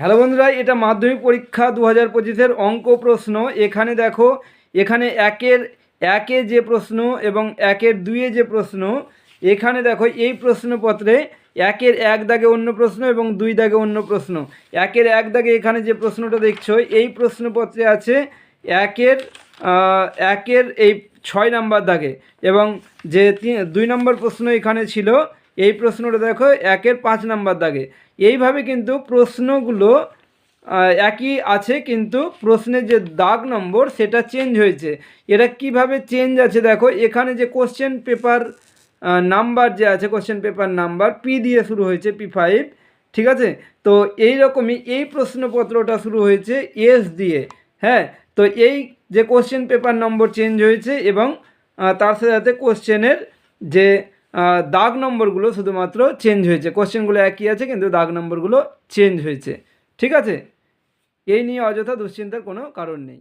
Hello বন্ধুরা, এটা মাধ্যমিক পরীক্ষা দু হাজার পঁচিশের অঙ্ক প্রশ্ন। এখানে দেখো, এখানে একের, একে যে প্রশ্ন এবং একের দুইয়ে যে প্রশ্ন, এখানে দেখো এই প্রশ্নপত্রে একের এক দাগে অন্য প্রশ্ন এবং দুই দাগে অন্য প্রশ্ন। একের এক দাগে এখানে যে প্রশ্নটা দেখছ, এই প্রশ্নপত্রে আছে একের একের এই ছয় নাম্বার দাগে এবং যে তি- দুই নম্বর প্রশ্ন এখানে ছিল এই প্রশ্নটা দেখো, একের পাঁচ নাম্বার দাগে। এইভাবে কিন্তু প্রশ্নগুলো একই আছে, কিন্তু প্রশ্নের যে দাগ নম্বর, সেটা চেঞ্জ হয়েছে। এটা কীভাবে চেঞ্জ আছে দেখো, এখানে যে কোশ্চেন পেপার নাম্বার যে আছে কোশ্চেন পেপার নাম্বার পি দিয়ে শুরু হয়েছে পি ফাইভ ঠিক আছে? তো এই রকমই এই প্রশ্নপত্রটা শুরু হয়েছে এস দিয়ে হ্যাঁ? তো এই যে কোশ্চেন পেপার নম্বর চেঞ্জ হয়েছে এবং তার সাথে সাথে কোশ্চেনের যে দাগ নম্বরগুলো শুধুমাত্র চেঞ্জ হয়েছে। কোশ্চেনগুলো একই আছে, কিন্তু দাগ নম্বরগুলো চেঞ্জ হয়েছে। ঠিক আছে? এই নিয়ে অযথা দুশ্চিন্তার কোনো কারণ নেই।